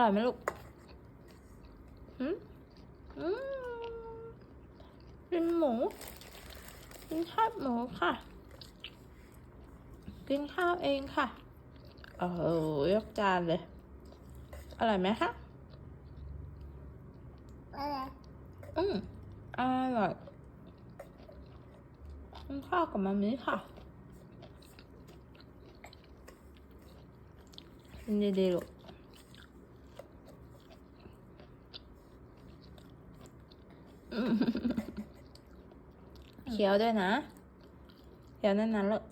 ร่อยไหมลูกอืมอืมกินหมู กินข้าวหมูค่ะ กินข้าวเองค่ะ โอ้โหยกจานเลย อร่อยไหมคะอะไรอืมอร่อยกินข้าวกับมามีค่ะกินดีๆลูกอืม เคี้ยวด้วยนะเคี้ยวนั่นๆลูก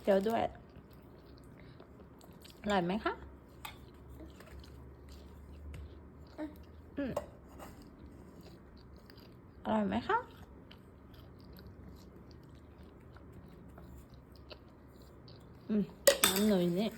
เคี้ยวด้วย อร่อยไหมคะอืมอร่อยไหมคะอืมน้ำหน่ยนี่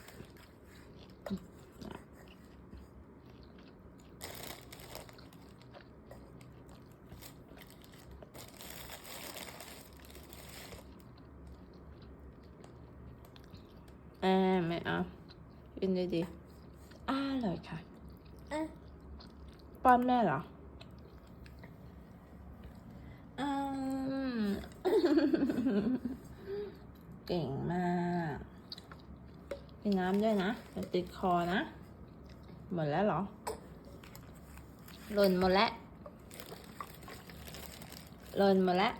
อ่าไม่เอากินดีๆอร่อยค่ะอะป้อนแม่เหรออืมเก่งมากกินน้ำด้วยนะมันติดคอนะ หมดแล้วเหรอ หล่นหมดแล้ว หล่นหมดแล้ว